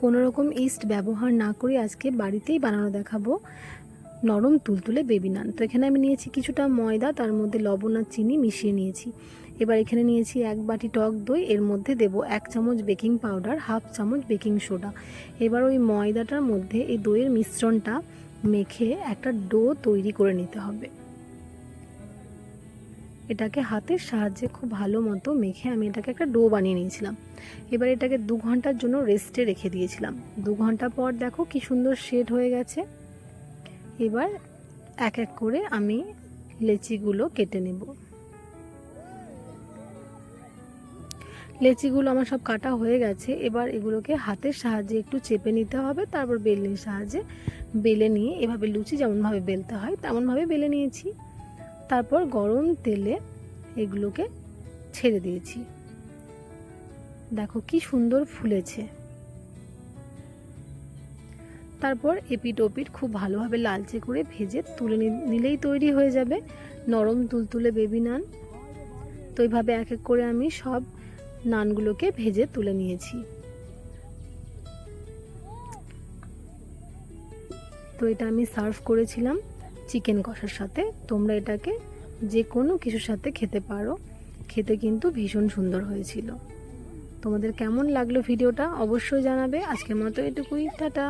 কোনো রকম ইস্ট ব্যবহার না করে আজকে বাড়িতেই বানানো দেখাবো। নরম তুলতুলে বেবি নান তো এখানে আমি নিয়েছি কিছুটা ময়দা, তার মধ্যে লবণ আর চিনি মিশিয়ে নিয়েছি। এবার এখানে নিয়েছি এক বাটি টক দই, এর মধ্যে দেব এক চামচ বেকিং পাউডার হাফ চামচ বেকিং সোডা এবার ওই ময়দাটার মধ্যে এই দইয়ের মিশ্রণটা মেখে একটা ডো তৈরি করে নিতে হবে। এটাকে হাতের সাহায্যে খুব ভালো মতো মেখে আমি এটাকে একটা ডো বানিয়ে নিয়েছিলাম। এবার এটাকে দু ঘণ্টার জন্য রেস্টে রেখে দিয়েছিলাম। দু ঘণ্টা পর দেখো কি সুন্দর শেড হয়ে গেছে। এবার এক এক করে আমি লেচিগুলো কেটে নেব। লেচিগুলো আমার সব কাটা হয়ে গেছে। এবার এগুলোকে হাতের সাহায্যে একটু চেপে নিতে হবে। তারপর বেলনির সাহায্যে বেলে নিয়ে এভাবে লুচি যেমনভাবে বেলতে হয়, তেমনভাবে বেলে নিয়েছি। তারপর গরম তেলে এগুলোকে ছেড়ে দিয়েছি। দেখো কি সুন্দর ফুলেছে। তারপর এপিট ওপিট খুব ভালোভাবে লালচে করে ভেজে তুলে নিলেই তৈরি হয়ে যাবে। নরম তুলতুলে বেবি নান। তো এইভাবে এক এক করে আমি সব নানগুলোকে ভেজে তুলে নিয়েছি। তো এটা আমি সার্ভ করেছিলাম। চিকেন কষার সাথে তোমরা এটাকে যে কোনো কিছুর সাথে খেতে পারো। খেতে কিন্তু ভীষণ সুন্দর হয়েছিল। তোমাদের কেমন লাগল ভিডিওটা অবশ্যই জানাবে। আজকের মতো এটুকুই। টাটা।